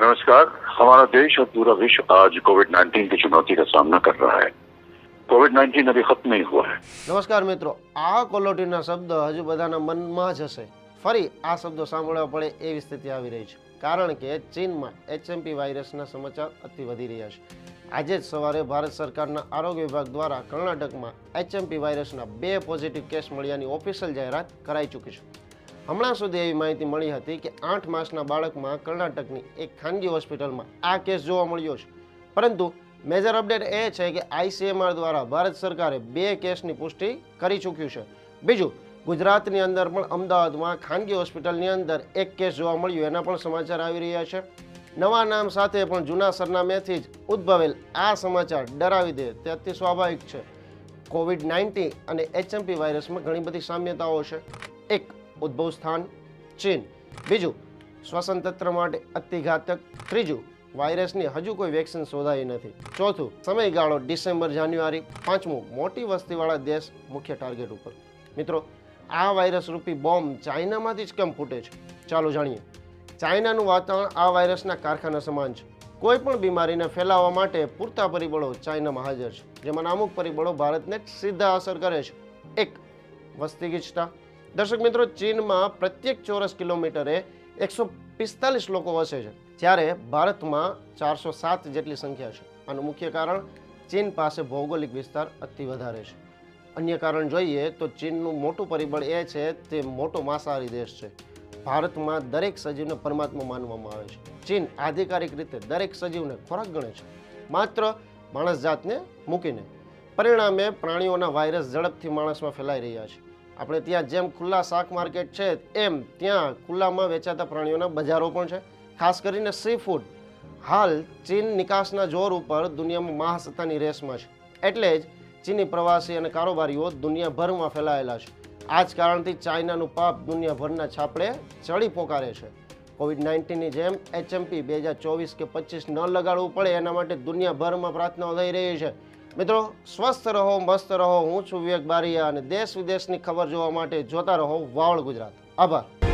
नमस्कार हमारा देश और पूरा विश्व आज कोविड 19 की चुनौती का सामना कर रहा है कोविड 19 अभी खत्म नहीं हुआ है નમસ્કાર મિત્રો આ કોલોટીના શબ્દ હજુ બધાના મનમાં જ હશે ફરી આ શબ્દો સાંભળવા પડે એવી સ્થિતિ આવી રહી છે કારણ કે ચીનમાં એચએમપી વાયરસના સમાચાર અતિ વધી રહ્યા છે આજે જ સવારે ભારત સરકારના આરોગ્ય વિભાગ દ્વારા કર્ણાટકમાં એચએમપી વાયરસના બે પોઝિટિવ કેસ મળ્યાની ઓફિશિયલ જાહેરાત કરાઈ ચૂકી છે હમણાં સુધી એવી માહિતી મળી હતી કે આઠ માસના બાળકમાં કર્ણાટકની એક ખાનગી હોસ્પિટલમાં આ કેસ જોવા મળ્યો છે. પરંતુ મેજર અપડેટ એ છે કે આઈસીએમઆર દ્વારા ભારત સરકારે બે કેસની પુષ્ટિ કરી ચૂક્યું છે. બીજું, ગુજરાતની અંદર પણ અમદાવાદમાં ખાનગી હોસ્પિટલની અંદર એક કેસ જોવા મળ્યો, એના પણ સમાચાર આવી રહ્યા છે. નવા નામ સાથે પણ જૂના સરનામેથી જ ઉદ્ભવેલ આ સમાચાર ડરાવી દે તે અતિ સ્વાભાવિક છે. કોવિડ નાઇન્ટીન અને એચએમપી વાયરસમાં ઘણી બધી સામ્યતાઓ છે. એક ઉદ્ભવ સ્થાન ચીન. બીજું શ્વસન તંત્ર માટે અતિઘાતક. ત્રીજું, વાયરસની હજુ કોઈ વેક્સિન શોધાઈ નથી. ચોથું, સમયગાળો ડિસેમ્બર, જાન્યુઆરી. પાંચમું, મોટી વસ્તીવાળા દેશ મુખ્ય ટાર્ગેટ ઉપર. મિત્રો, આ વાયરસ રૂપી બોમ્બ ચાઇનામાંથી જ કેમ ફૂટે છે? ચાલો જાણીએ. ચાઇનાનું વાતાવરણ આ વાયરસના કારખાના સમાન છે. કોઈ પણ બીમારીને ફેલાવવા માટે પૂરતા પરિબળો ચાઇનામાં હાજર છે. જેમાંના અમુક પરિબળો ભારતને સીધા અસર કરે છે. એક, વસ્તી ગીચતા. દર્શક મિત્રો, ચીનમાં પ્રત્યેક ચોરસ કિલોમીટરે એકસો પિસ્તાલીસ લોકો વસે છે, જ્યારે ભારતમાં ચારસો સાત જેટલી સંખ્યા છે. આનું મુખ્ય કારણ, ચીન પાસે ભૌગોલિક વિસ્તાર અતિ વધારે છે. અન્ય કારણ જોઈએ તો ચીનનું મોટું પરિબળ એ છે, તે મોટો માંસાહારી દેશ છે. ભારતમાં દરેક સજીવને પરમાત્મા માનવામાં આવે છે. ચીન આધિકારિક રીતે દરેક સજીવને ખોરાક ગણે છે. માત્ર માણસ જાતને મૂકીને. પરિણામે પ્રાણીઓના વાયરસ ઝડપથી માણસમાં ફેલાઈ રહ્યા છે. આપણે ત્યાં જેમ ખુલ્લા શાક માર્કેટ છે, એમ ત્યાં ખુલ્લામાં વેચાતા પ્રાણીઓના બજારો પણ છે. ખાસ કરીને સી ફૂડ હાલ ચીન નિકાસના જોર ઉપર દુનિયામાં મહાસત્તાની રેસમાં છે. એટલે જ ચીની પ્રવાસી અને કારોબારીઓ દુનિયાભરમાં ફેલાયેલા છે. આ જ કારણથી ચાઇનાનું પાપ દુનિયાભરના છાપડે ચડી પોકારે છે. કોવિડ નાઇન્ટીનની જેમ એચએમપી બે હજાર ચોવીસ કે પચીસ ન લગાડવું પડે એના માટે દુનિયાભરમાં પ્રાર્થનાઓ થઈ રહી છે. મિત્રો, સ્વસ્થ રહો, મસ્ત રહો. હું છું વિવેક બારિયા અને દેશ વિદેશની ખબર જોવા માટે જોતા રહો વાવળ ગુજરાત. આભાર.